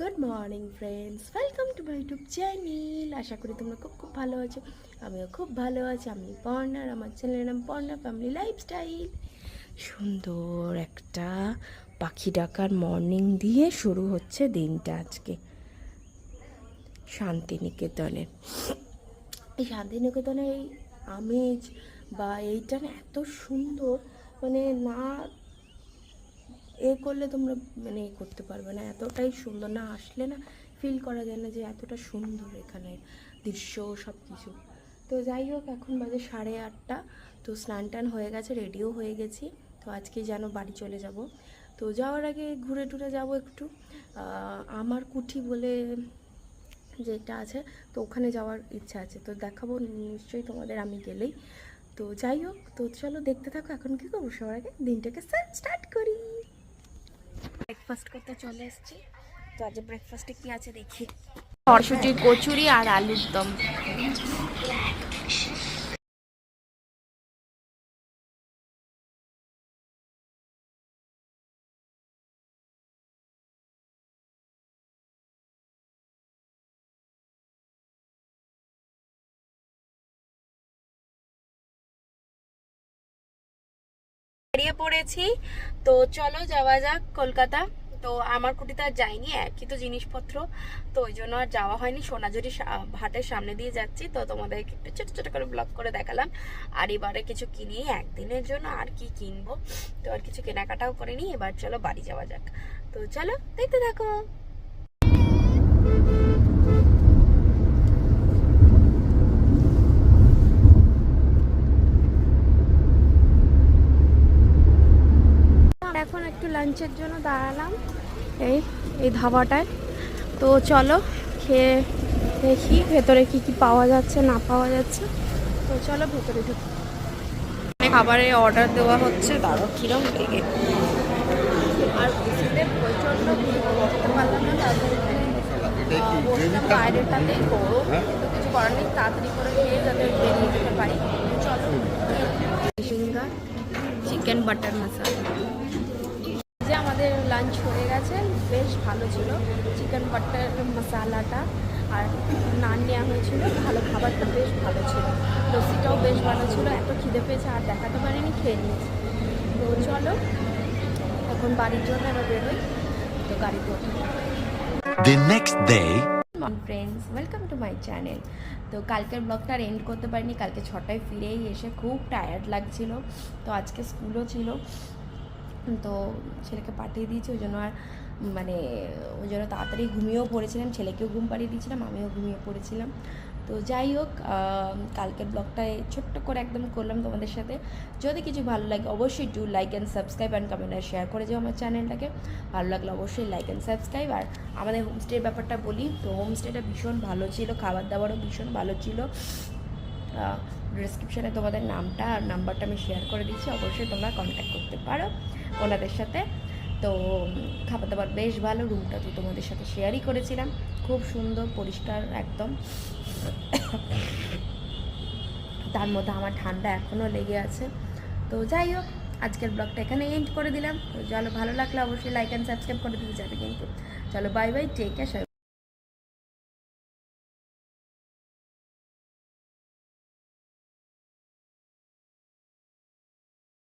Good morning friends welcome to my YouTube channel আশা করি তোমরা খুব খুব ভালো আছো। আমিও খুব ভালো আছি। আমি পর্ণার আমার চ্যানেলের নাম পর্ণা ফ্যামিলি লাইফস্টাইল সুন্দর একটা পাখি ডাকার মর্নিং দিয়ে শুরু হচ্ছে দিনটা আজকে। শান্তিনিকেতনের এই শান্তিনিকেতনের এই আমেজ বা এইটা না এত সুন্দর। মানে না এ করলে তোমরা মানে এ করতে পারবে না। এতটাই সুন্দর না, আসলে না ফিল করা যায় না যে এতটা সুন্দর এখানে দৃশ্য সব কিছু তো যাই হোক, এখন বাজে সাড়ে আটটা। তো স্নান টান হয়ে গেছে রেডিও হয়ে গেছি। তো আজকে যেন বাড়ি চলে যাব। তো যাওয়ার আগে ঘুরে টুরে যাব একটু। আমার কুঠি বলে যেটা আছে, তো ওখানে যাওয়ার ইচ্ছা আছে। তো দেখাবো, নিশ্চয়ই তোমাদের আমি গেলেই। তো যাই হোক, তো চলো দেখতে থাকো, এখন কি করব? সবার আগে দিনটাকে স্টার্ট করি। ব্রেকফাস্ট করতে চলে এসেছি। তো আজ ব্রেকফাস্টে কি আছে দেখি। মটরশুঁটি কচুরি আর আলুর দম। বেরিয়ে পড়েছি। তো চলো যাওয়া যাক কলকাতা। তো আমার কুটিতে আর যাইনি একই তো জিনিসপত্র। তো ওই জন্য আর যাওয়া হয়নি। সোনাঝুরি হাটের সামনে দিয়ে যাচ্ছি। তো তোমাদেরকে একটু ছোট ছোট করে ব্লগ করে দেখালাম। আর এবারে কিছু কিনি, একদিনের জন্য আর কি কিনবো? তো আর কিছু কেনাকাটাও করিনি। এবার চলো বাড়ি যাওয়া যাক। তো চলো দেখতে থাকো আর এখন একটু লাঞ্চের জন্য দাঁড়ালাম। এই এই ধাবাটায়। তো চলো খেয়ে দেখি ভেতরে কি কি পাওয়া যাচ্ছে না পাওয়া যাচ্ছে। তো চলো ভেতরে ঢুকি। খাবারে অর্ডার দেওয়া হচ্ছে দাঁড়ো কিরম লেগে। আর প্রচণ্ড ভিড় বসতে পারলাম না তারপরে বসলাম বাইরেটাতেই গরম কিন্তু কিছু করার নেই তাড়াতাড়ি করে খেয়ে যাতে বেরিয়ে যেতে পারি। চলো চিকেন বাটার মশলা যে আমাদের লাঞ্চ হয়ে গেছে বেশ ভালো ছিল। চিকেন বাটার মশালাটা আর নান নেওয়া হয়েছিল ভালো খাবারটা বেশ ভালো ছিল। লস্যিটাও বেশ ভালো ছিল এত খিদে পেয়েছে আর দেখাতে পারিনি খেয়ে নিয়েছি। তো চলো এখন বাড়ির জন্য আমরা বেরোই তো গাড়িতে উঠি The next day, friends welcome to my channel তো কালকের ব্লগটা আর এন্ড করতে পারিনি কালকে ছটায় ফিরেই এসে খুব টায়ার্ড লাগছিল। তো আজকে স্কুলও ছিল। তো ছেলেকে পাঠিয়ে দিয়েছি, ওই জন্য আর মানে ওই জন্য তাড়াতাড়ি ঘুমিয়েও পড়েছিলাম, ছেলেকেও ঘুম পাড়িয়ে দিয়েছিলাম, আমিও ঘুমিয়ে পড়েছিলাম। তো যাই হোক কালকের ব্লগটায় ছোট্ট করে একদম করলাম তোমাদের সাথে। যদি কিছু ভালো লাগে, অবশ্যই do like and subscribe and comment R share করে যাও আমার চ্যানেলটাকে ভালো লাগলে অবশ্যই লাইক অ্যান্ড সাবস্ক্রাইব আর আমাদের হোমস্টের ব্যাপারটা বলি, তো হোমস্টেটা ভীষণ ভালো ছিল, খাবার দাবারও ভীষণ ভালো ছিল। ডিসক্রিপশানে তোমাদের নামটা আর নাম্বারটা আমি শেয়ার করে দিচ্ছি অবশ্যই তোমরা কন্ট্যাক্ট করতে পারো ওনাদের সাথে। তো খাবার দাবার বেশ ভালো রুমটা তো তোমাদের সাথে শেয়ারই করেছিলাম। খুব সুন্দর, পরিষ্কার, একদম। তার মধ্যে আমার ঠান্ডা এখনও লেগে আছে। তো যাই হোক, আজকের ব্লগটা এখানে এন্ড করে দিলাম। চলো, ভালো লাগলে অবশ্যই লাইক অ্যান্ড সাবস্ক্রাইব করে দিতে যাবে কিন্তু। চলো বাই বাই টেক কেয়ার